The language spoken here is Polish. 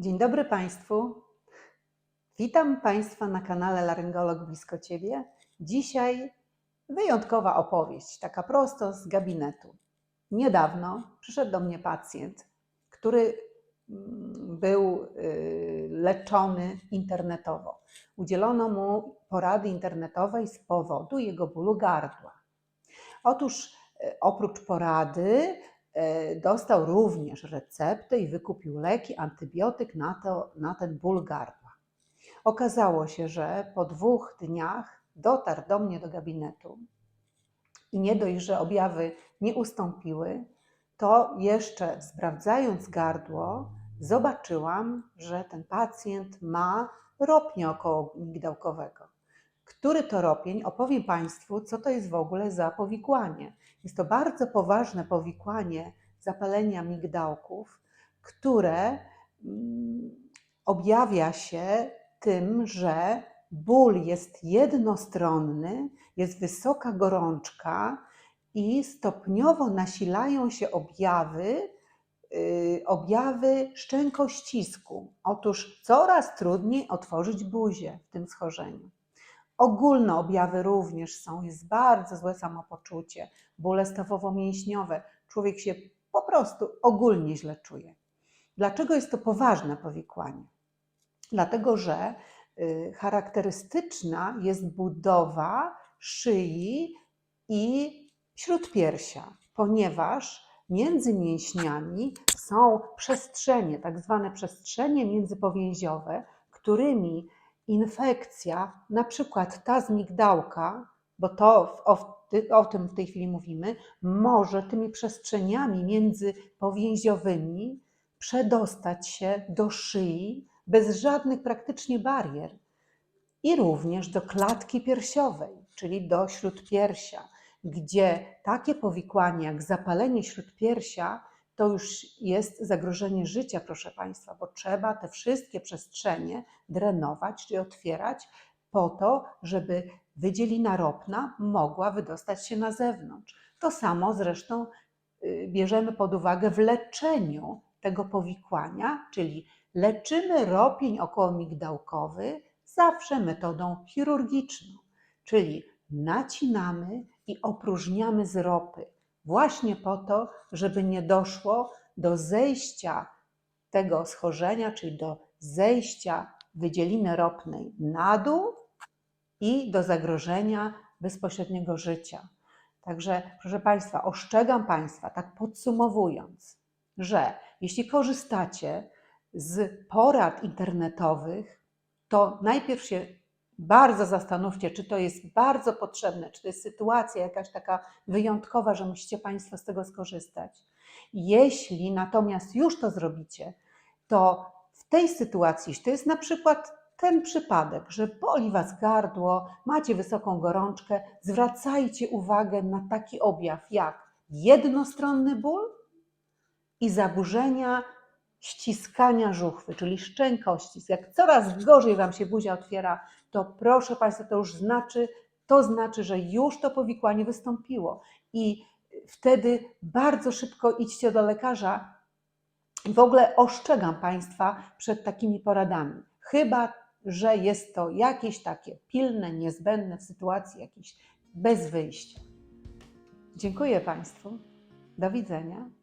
Dzień dobry Państwu. Witam Państwa na kanale Laryngolog Blisko Ciebie. Dzisiaj wyjątkowa opowieść, taka prosto z gabinetu. Niedawno przyszedł do mnie pacjent, który mm, był y, leczony internetowo. Udzielono mu porady internetowej z powodu jego bólu gardła. Otóż y, oprócz porady dostał również receptę i wykupił leki, antybiotyk na, to, na ten ból gardła. Okazało się, że po dwóch dniach dotarł do mnie do gabinetu i nie dość, że objawy nie ustąpiły, to jeszcze sprawdzając gardło, zobaczyłam, że ten pacjent ma ropień okołomigdałkowego. Który to ropień? Opowiem Państwu, co to jest w ogóle za powikłanie. Jest to bardzo poważne powikłanie zapalenia migdałków, które mm, objawia się tym, że ból jest jednostronny, jest wysoka gorączka i stopniowo nasilają się objawy, yy, objawy szczękościsku. Otóż coraz trudniej otworzyć buzię w tym schorzeniu. Ogólne objawy również są, jest bardzo złe samopoczucie, bóle stawowo-mięśniowe. Człowiek się po prostu ogólnie źle czuje. Dlaczego jest to poważne powikłanie? Dlatego, że y, charakterystyczna jest budowa szyi i śródpiersia, ponieważ między mięśniami są przestrzenie, tak zwane przestrzenie międzypowięziowe, którymi infekcja, na przykład ta z migdałka, bo to o, o tym w tej chwili mówimy, może tymi przestrzeniami międzypowięziowymi przedostać się do szyi bez żadnych praktycznie barier. I również do klatki piersiowej, czyli do śródpiersia, gdzie takie powikłanie jak zapalenie śródpiersia to już jest zagrożenie życia, proszę Państwa, bo trzeba te wszystkie przestrzenie drenować, czyli otwierać po to, żeby wydzielina ropna mogła wydostać się na zewnątrz. To samo zresztą y, bierzemy pod uwagę w leczeniu tego powikłania, czyli leczymy ropień okołomigdałkowy zawsze metodą chirurgiczną, czyli nacinamy i opróżniamy z ropy, właśnie po to, żeby nie doszło do zejścia tego schorzenia, czyli do zejścia wydzieliny ropnej na dół i do zagrożenia bezpośredniego życia. Także, proszę Państwa, ostrzegam Państwa, tak podsumowując, że jeśli korzystacie z porad internetowych, to najpierw się bardzo zastanówcie, czy to jest bardzo potrzebne, czy to jest sytuacja jakaś taka wyjątkowa, że musicie Państwo z tego skorzystać. Jeśli natomiast już to zrobicie, to w tej sytuacji, jeśli to jest na przykład ten przypadek, że boli Was gardło, macie wysoką gorączkę, zwracajcie uwagę na taki objaw jak jednostronny ból i zaburzenia ściskania żuchwy, czyli szczękościsk. Jak coraz gorzej Wam się buzia otwiera, to proszę Państwa, to już znaczy, to znaczy, że już to powikłanie wystąpiło. I wtedy bardzo szybko idźcie do lekarza. W ogóle ostrzegam Państwa przed takimi poradami. Chyba, że jest to jakieś takie pilne, niezbędne w sytuacji jakiejś bez wyjścia. Dziękuję Państwu. Do widzenia.